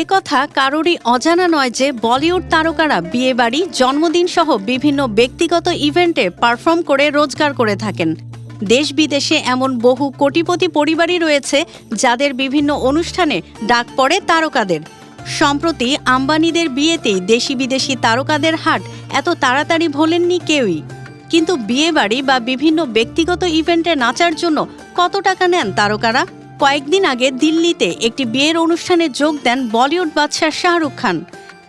এ কথা কারোরই অজানা নয় যে বলিউড তারকারা বিয়েবাড়ি জন্মদিন সহ বিভিন্ন ব্যক্তিগত ইভেন্টে পারফর্ম করে রোজগার করে থাকেন। দেশ বিদেশে এমন বহু কোটিপতি পরিবারই রয়েছে যাদের বিভিন্ন অনুষ্ঠানে ডাক পড়ে তারকাদের। সম্প্রতি আম্বানিদের বিয়েতেই দেশি বিদেশি তারকাদের হাট এত তাড়াতাড়ি ভোলেননি কেউই। কিন্তু বিয়েবাড়ি বা বিভিন্ন ব্যক্তিগত ইভেন্টে নাচার জন্য কত টাকা নেন তারকারা? কয়েকদিন আগে দিল্লিতে একটি বিয়ের অনুষ্ঠানে যোগ দেন বলিউড বাদশাহ শাহরুখ খান।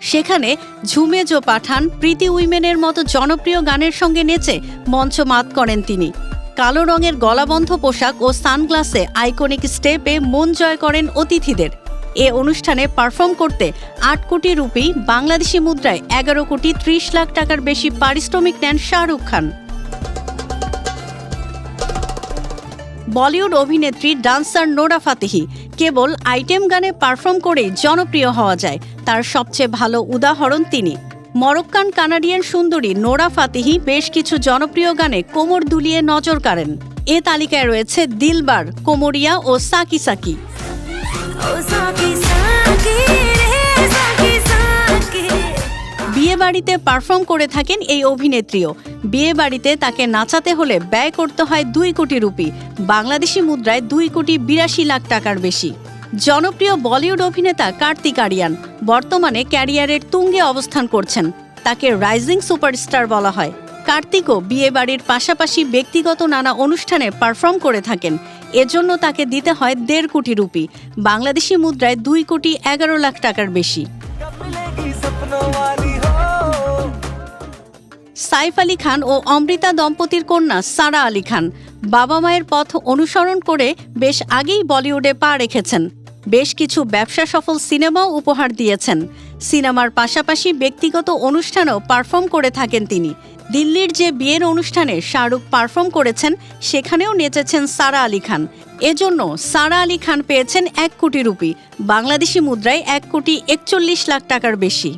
সেখানে ঝুমে জো পাঠান, প্রীতি উইমেনের মতো জনপ্রিয় গানের সঙ্গে নেচে মঞ্চ মাত করেন তিনি। কালো রঙের গলাবন্ধ পোশাক ও সানগ্লাসে আইকনিক স্টেপে মন জয় করেন অতিথিদের। এ অনুষ্ঠানে পারফর্ম করতে আট কোটি রুপি, বাংলাদেশি মুদ্রায় এগারো কোটি ত্রিশ লাখ টাকার বেশি পারিশ্রমিক নেন শাহরুখ খান। বলিউড অভিনেত্রী ডান্সার নোরা ফাতেহি কেবল আইটেম গানে পারফর্ম করেই জনপ্রিয় হওয়া যায়। তার সবচেয়ে ভালো উদাহরণ তিনি। মরক্কান কানাডিয়ান সুন্দরী নোরা ফাতেহি বেশ কিছু জনপ্রিয় গানে কোমর দুলিয়ে নজর কাড়েন। এ তালিকায় রয়েছে দিলবার, কোমরিয়া ও সাকি সাকি। বাড়িতে পারফর্ম করে থাকেন এই অভিনেত্রীও। বিয়ে বাড়িতে তাকে নাচাতে হলে ব্যয় করতে হয় দুই কোটি রুপি, বাংলাদেশি মুদ্রায় দুই কোটি বিরাশি লাখ টাকার বেশি। জনপ্রিয় বলিউড অভিনেতা কার্তিক আরিয়ান বর্তমানে ক্যারিয়ারের তুঙ্গে অবস্থান করছেন, তাকে রাইজিং সুপারস্টার বলা হয়। কার্তিকও বিয়ে বাড়ির পাশাপাশি ব্যক্তিগত নানা অনুষ্ঠানে পারফর্ম করে থাকেন, এজন্য তাকে দিতে হয় দেড় কোটি রুপি, বাংলাদেশি মুদ্রায় দুই কোটি এগারো লাখ টাকার বেশি। সাইফ আলী খান ও অমৃতা দম্পতির কন্যা সারা আলী খান। বাবা মায়ের পথ অনুসরণ করে বেশ আগেই বলিউডে পা রেখেছেন। বেশ কিছু ব্যবসা সফল সিনেমাও উপহার দিয়েছেন। সিনেমার পাশাপাশি ব্যক্তিগত অনুষ্ঠানেও পারফর্ম করে থাকেন তিনি। দিল্লির যে বিয়ের অনুষ্ঠানে শাহরুখ পারফর্ম করেছেন, সেখানেও নেচেছেন সারা আলী খান। এজন্য সারা আলী খান পেয়েছেন এক কোটি রুপি। বাংলাদেশি মুদ্রায় এক কোটি একচল্লিশ লাখ টাকার বেশি।